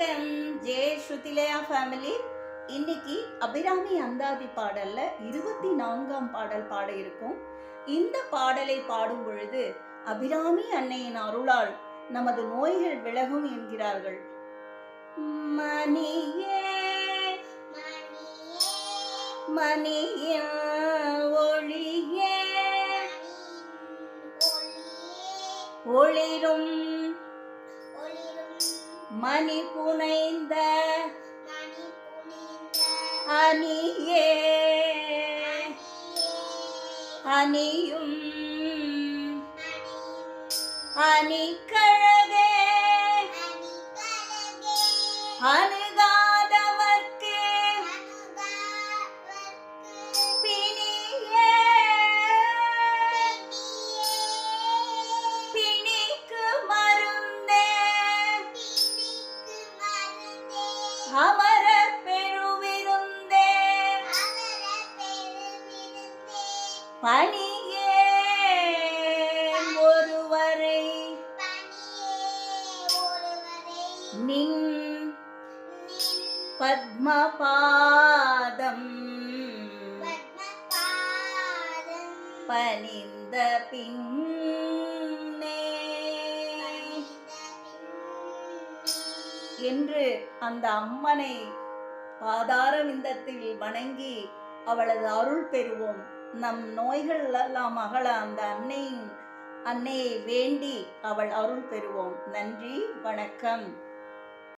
வணக்கம். J Shruthilaya family இன்னைக்கு அபிராமி அந்தாதி பாடல்ல இருபத்தி நான்காம் பாடல் பாட இருக்கும். இந்த பாடலை பாடும் பொழுது அபிராமி அன்னையின் அருளால் நமது நோய்கள் விலகும் என்கிறார்கள். மணியே மணியே ஒளியே ஒளிரும் மணி புனைந்த அணியே. அணியும் அணிக்கழகே அமர பெருவிருந்தே பணியே ஒருவரை. நின் பத்மபாதம் பணிந்த பின்னே என்று அந்த அம்மனை பாதார விந்தத்தில் வணங்கி அவளது அருள் பெறுவோம். நம் நோய்கள் எல்லாம் அகல அந்த அன்னையின் அன்னையை வேண்டி அவள் அருள் பெறுவோம். நன்றி வணக்கம்.